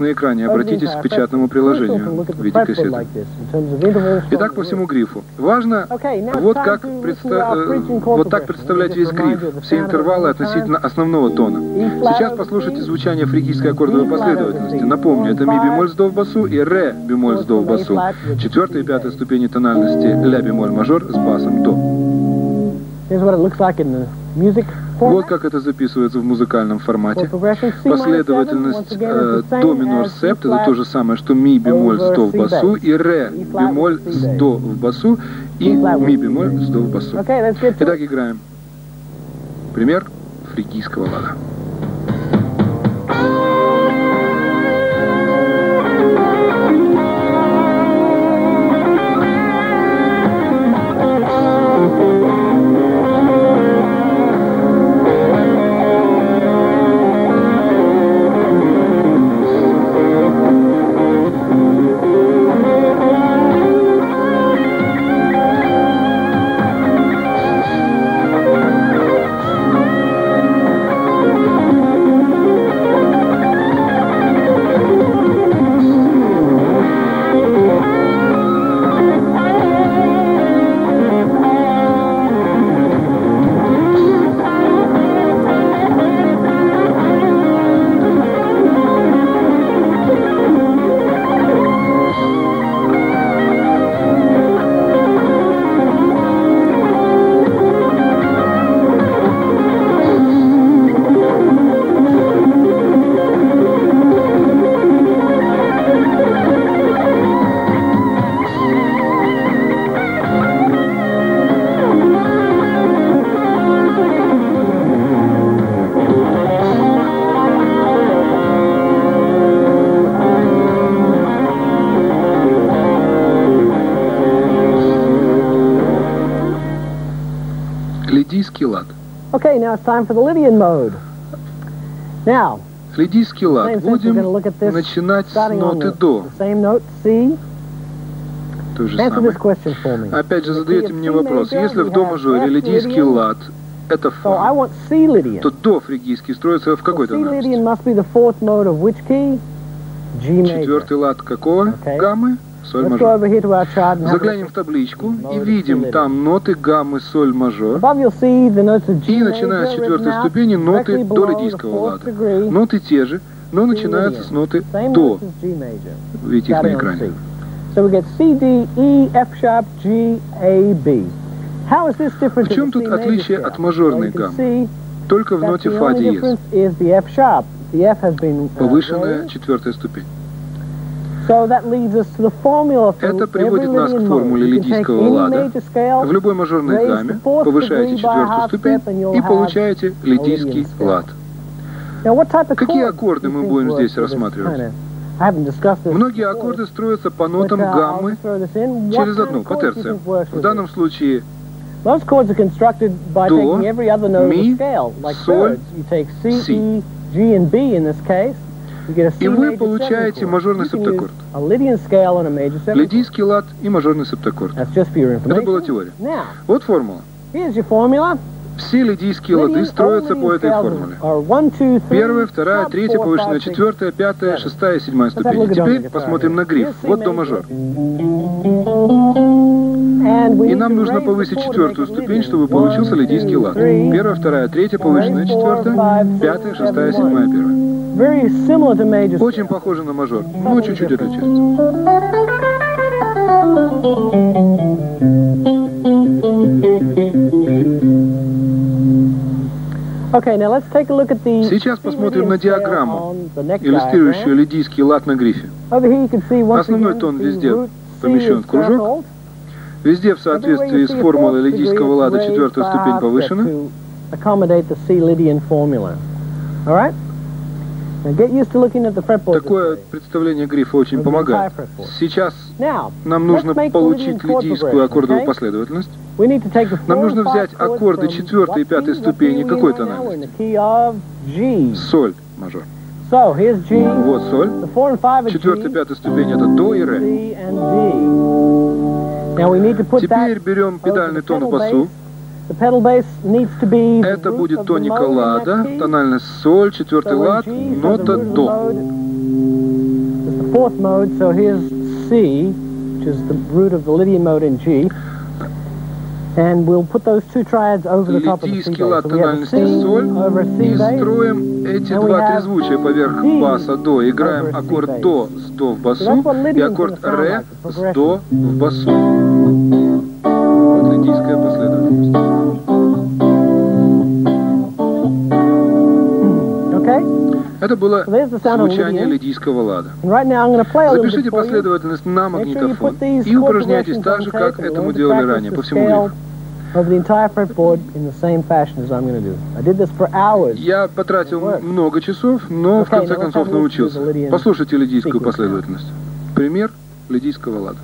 на экране. Обратитесь к печатному приложению в виде кассеты. Итак, по всему грифу. Важно вот как предста... э, вот так представлять весь гриф, все интервалы относительно основного тона. Сейчас послушайте звучание фригийской аккордовой последовательности. Напомню, это ми бемоль с до в басу и ре бемоль с до в басу. Четвертая и пятая ступени тональности ля бемоль мажор с басом до. Here's what it looks like in the music Вот как это записывается в музыкальном формате. Последовательность э, до минор септ это то же самое, что ми бемоль с до в басу и ре бемоль с до в басу и ми бемоль с до в басу. Итак, играем. Пример фригийского лада. Now it's time for the Lydian mode. Now, Лидийский лад. Будем начинать с ноты до. То же самое. Опять же, задаете мне вопрос. Если в we до have мажоре F лидийский лад это фа, то до фригийский строится в So какой C тональности? Lydian must be the fourth mode of which key? G major. Четвертый лад какого? Гаммы? Соль мажор. Заглянем в табличку и видим там ноты гаммы соль мажор и начиная с четвертой ступени ноты до лидийского лада. Ноты те же, но начинаются с ноты до. Видите их на экране. So we get C, D, E, F sharp, G, A, B. How is this different В чем тут отличие от мажорной гаммы? Только в ноте фа диез. uh, Повышенная четвертая ступень. So that leads us to the formula for Это приводит нас к формуле лидийского лада. В любой мажорной гамме повышаете четвертую ступень и получаете лидийский лад. Какие аккорды мы будем здесь рассматривать? Многие аккорды строятся по нотам uh, гаммы через одну, по терциям. works В данном случае this? Most chords are constructed by До, taking every other note of ми, the scale, like соль, thirds. You take C, си. E, G, and B in this case. И вы получаете мажорный септаккорд. Лидийский лад и мажорный септаккорд. Это была теория. Вот формула. Все лидийские лады строятся по этой формуле. Первая, вторая, третья, повышенная четвертая, пятая, шестая, седьмая ступени. at Теперь посмотрим на гриф. Вот до мажор. И нам нужно повысить четвертую ступень, чтобы получился лидийский лад. Первая, вторая, третья, повышенная четвертая, пятая, шестая, седьмая, первая. Очень похоже на мажор, но чуть-чуть отличается. Сейчас посмотрим на диаграмму, иллюстрирующую лидийский лад на грифе. Основной тон везде помещен в кружок. Везде в соответствии с формулой лидийского лада четвертая ступень повышена. Такое представление грифа очень помогает. Сейчас нам нужно получить лидийскую аккордовую последовательность. Нам нужно взять аккорды четвертой и пятой ступени какой тональности? Соль мажор. Вот соль. Четвертая и пятая ступень это до и ре. Теперь берем педальный тон в басу. Это будет тоника лада, тональность соль, четвертый лад, нота до. bass. лад тональности соль и строим эти два трезвучия поверх баса до. Играем аккорд до с до в басу и аккорд ре с до в басу. Это было звучание лидийского лада. Запишите последовательность на магнитофон и упражняйтесь так же, как этому делали ранее, по всему грифу over the entire fretboard in the same fashion as I'm going to do. I did this for hours. Я потратил много часов, но в конце концов научился. Послушайте лидийскую последовательность. Пример лидийского лада.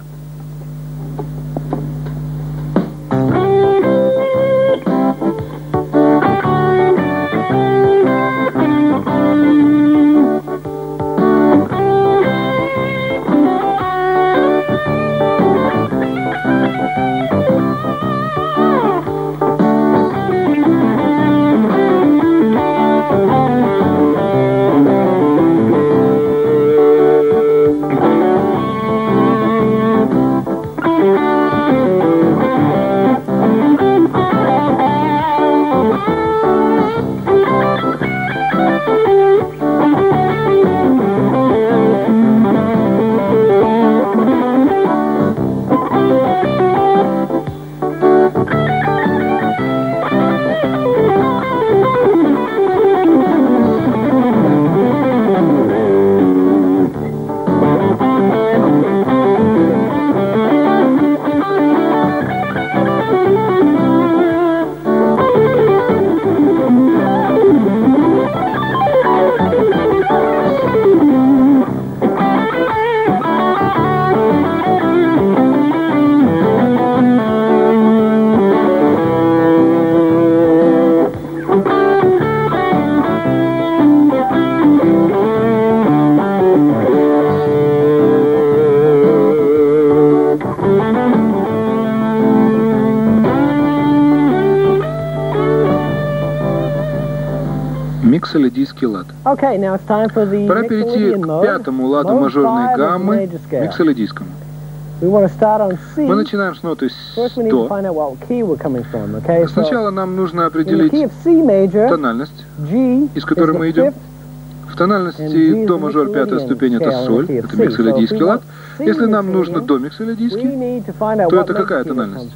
Миксолидийский лад. Пора перейти к пятому ладу мажорной гаммы, миксолидийскому. Мы начинаем с ноты до. Сначала нам нужно определить тональность, из которой мы идем. В тональности до мажор пятая ступень это соль, это миксолидийский лад. Если нам нужно до миксолидийский, то это какая тональность?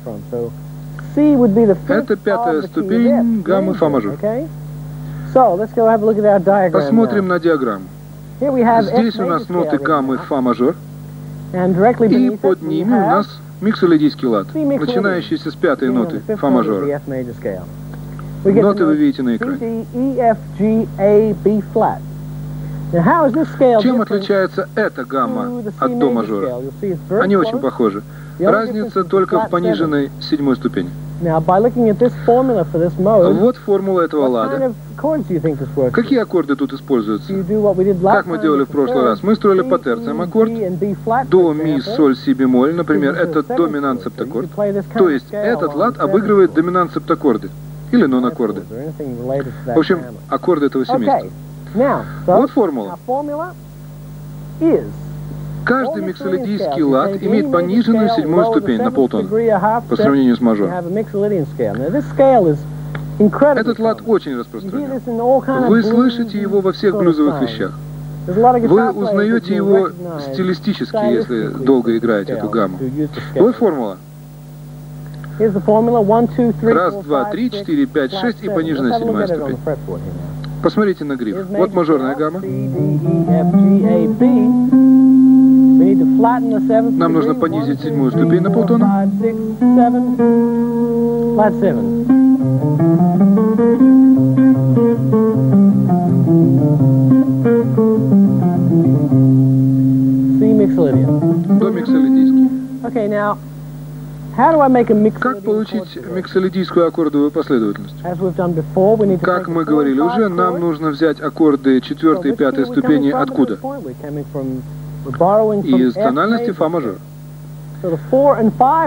Это пятая ступень гаммы фа мажор. Посмотрим на диаграмму. Здесь у нас ноты гаммы фа мажор, и под ними у нас миксолидийский лад, начинающийся с пятой ноты фа мажора. Ноты вы видите на экране. Чем отличается эта гамма от до мажора? Они очень похожи. Разница только в пониженной седьмой ступени. Вот формула этого лада. Какие аккорды тут используются? Как мы делали в прошлый раз? Мы строили по терциям аккорд. До, ми, соль, си бемоль, например, это доминант септаккорд. То есть этот лад обыгрывает доминант септаккорды. Или нон-аккорды. В общем, аккорды этого семейства. Вот формула. Каждый миксолидийский лад имеет пониженную седьмую ступень на полтона по сравнению с мажором. Этот лад очень распространен. Вы слышите его во всех блюзовых вещах. Вы узнаете его стилистически, если долго играете эту гамму. Вот формула. Раз, два, три, четыре, пять, шесть и пониженная седьмая ступень. Посмотрите на гриф. Вот мажорная гамма. Нам нужно понизить седьмую ступень на полтона. До миксолидийский. Okay, now, как получить миксолидийскую аккордовую последовательность? Как мы говорили уже, нам нужно взять аккорды четвертой и пятой ступени откуда? Из тональности фа мажор.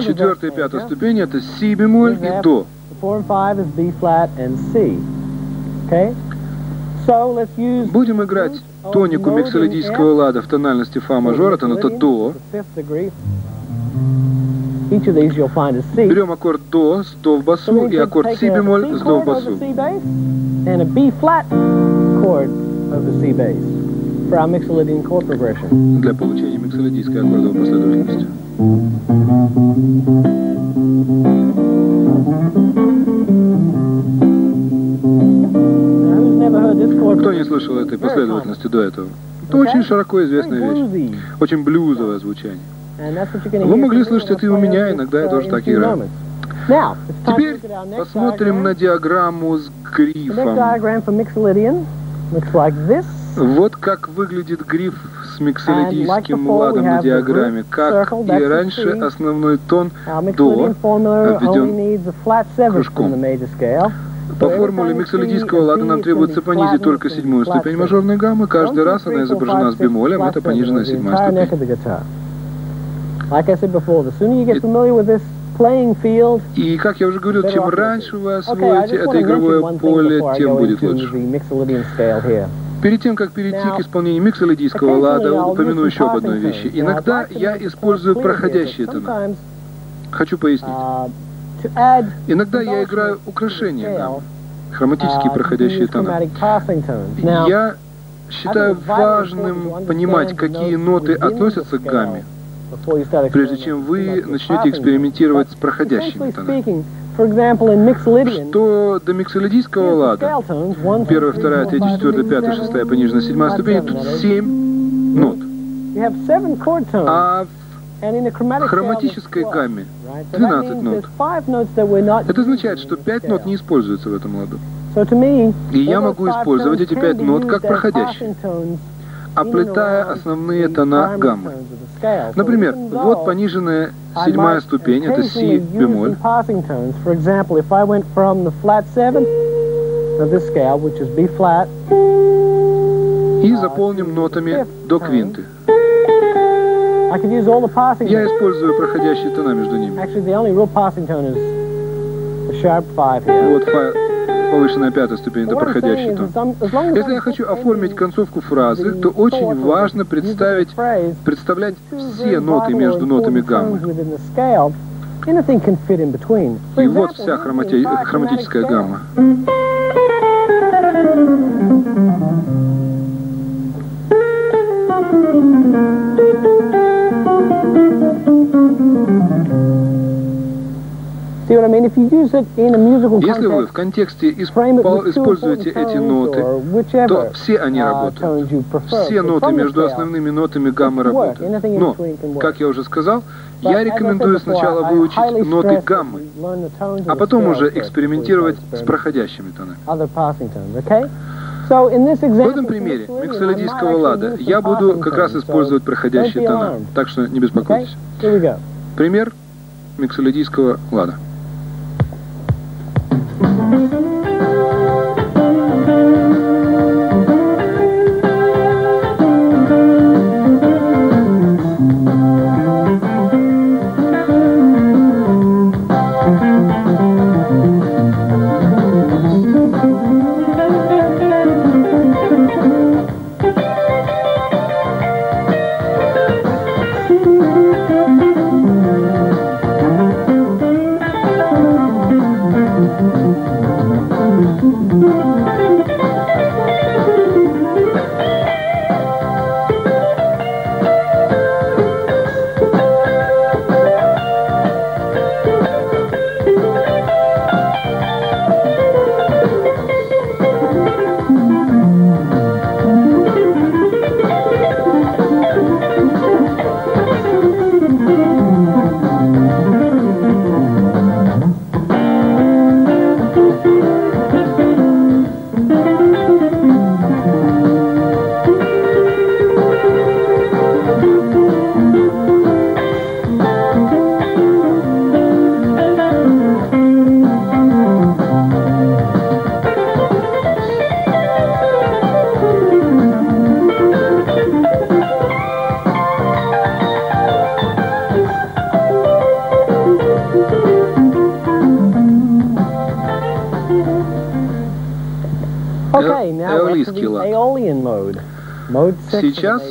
Четвертая и пятая ступень это си бемоль и до. Будем играть тонику миксолидийского лада в тональности фа мажор, это нота до. Берем аккорд до с до в басу и аккорд си бемоль с до в басу. Для получения миксолидийской аккордовой последовательности. Кто не слышал этой последовательности до этого? Это очень широко известная вещь. Очень блюзовое звучание. Вы могли слышать это и у меня, иногда я тоже так играю. Теперь посмотрим на диаграмму с грифом. Вот как выглядит гриф с миксолидийским ладом на диаграмме. Как и раньше, основной тон до обведен кружком. По формуле миксолидийского лада нам требуется понизить только седьмую ступень мажорной гаммы. Каждый раз она изображена с бемолем, это пониженная седьмая ступень. И, как я уже говорил, чем раньше вы освоите это игровое поле, тем будет лучше. Перед тем, как перейти к исполнению миксолидийского лада, упомяну еще об одной вещи. Иногда я использую проходящие тона. Хочу пояснить. Uh, Иногда я играю украшения гаммы, хроматические uh, проходящие тона. Я считаю важным понимать, какие ноты относятся к гамме, прежде чем вы начнете экспериментировать с проходящими тонами. Что до миксолидийского лада, первая, вторая, третья, четвертая, пятая, шестая, пониженная, седьмая ступень, тут семь нот. А в хроматической гамме 12 нот. Это означает, что 5 нот не используются в этом ладу. И я могу использовать эти 5 нот как проходящие, оплетая основные тона гаммы. Например, вот пониженная седьмая ступень, это си бемоль. И заполним нотами до квинты. Я использую проходящие тона между ними. Вот фа, повышенная пятая ступень, это проходящий тон. Если я хочу оформить концовку фразы, то очень важно представить, представлять все ноты между нотами гаммы. И вот вся хромати хроматическая гамма. Если вы в контексте используете эти ноты, то все они работают. Все ноты между основными нотами гаммы работают. Но, как я уже сказал, я рекомендую сначала выучить ноты гаммы, а потом уже экспериментировать с проходящими тонами. В этом примере миксолодийского лада я буду как раз использовать проходящие тона, так что не беспокойтесь. Пример миксолодийского лада. Mm-hmm. Сейчас